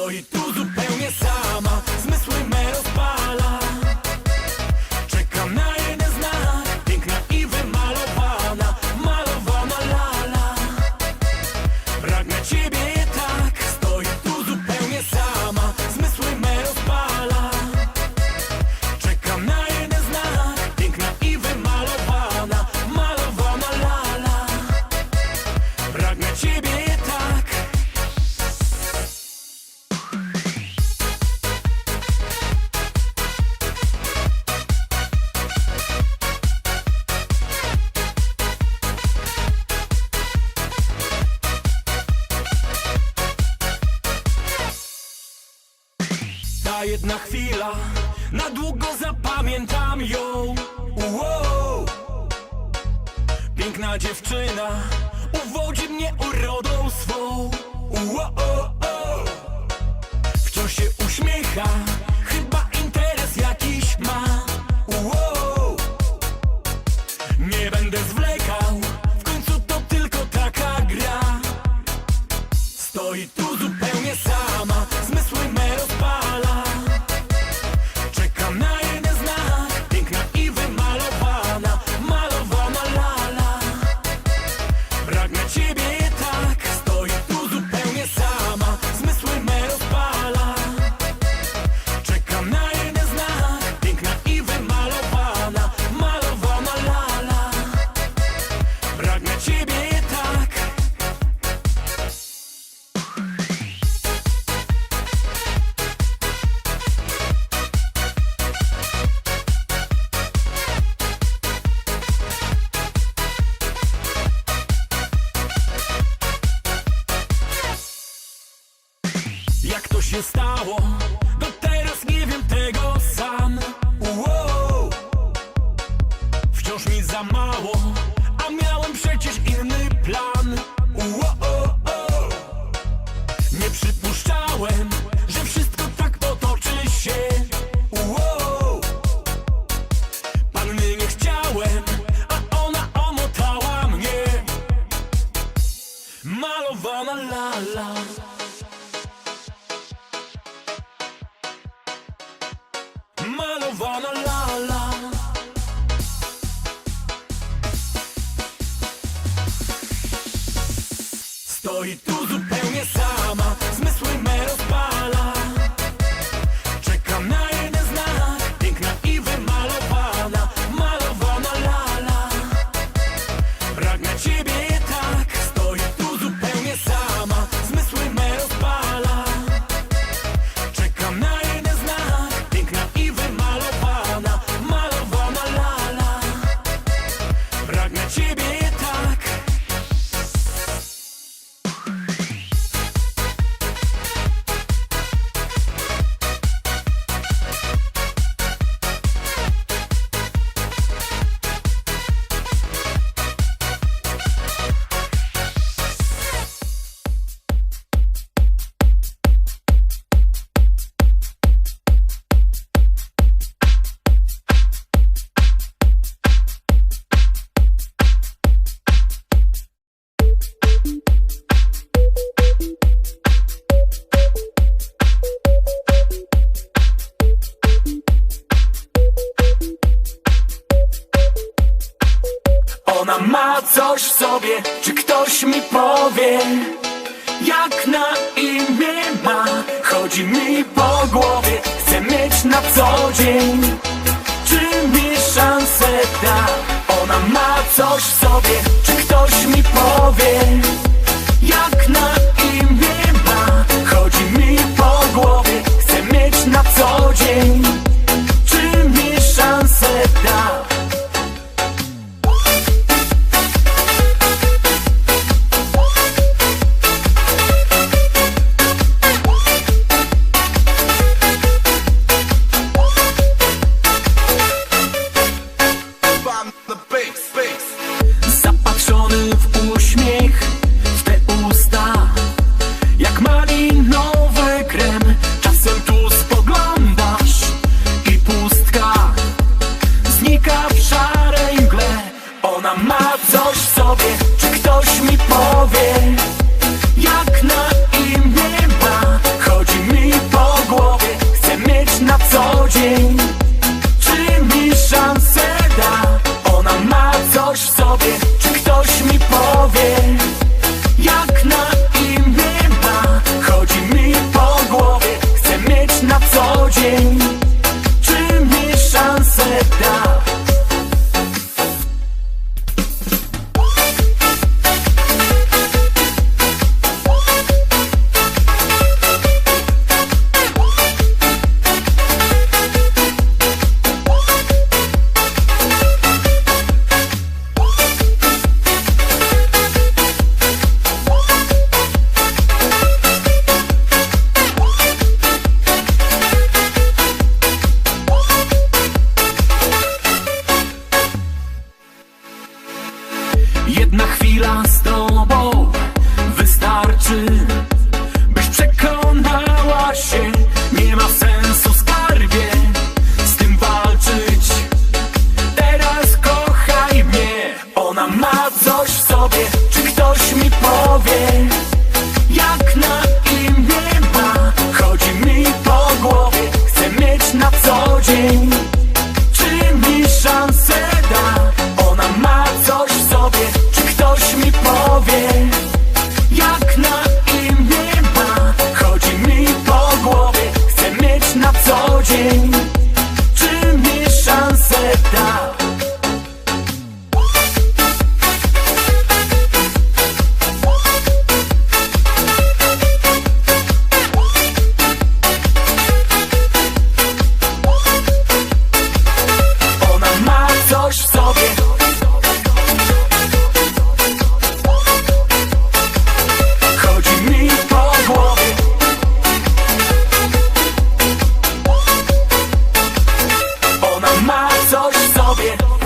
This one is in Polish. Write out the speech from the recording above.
Stoi tu zupełnie sama Jedna chwila, na długo zapamiętam ją. Wow. Piękna dziewczyna, uwodzi mnie urodą swą. Wow. Wciąż się uśmiecha, chyba interes jakiś ma. Wow. Nie będę zwlekał, w końcu to tylko taka gra. Stoi tu zupełnie się stało? Do teraz nie wiem tego sam. Wow. Wciąż mi za mało, a miałem przecież inny plan. Wow. Nie przypuszczałem, że wszystko tak potoczy się. Wow. Panny nie chciałem, a ona omotała mnie. Malowana lala. Malowana Stoi tu zupełnie sama sobie, czy ktoś mi powie Jak na imię ma, chodzi mi po głowie Chcę mieć na co dzień, czy mi szansę da? Ona ma coś w sobie, czy ktoś w szarej mgle Ona ma coś w sobie, czy ktoś mi powie? Jak na imię ma, chodzi mi po głowie Chcę mieć na co dzień.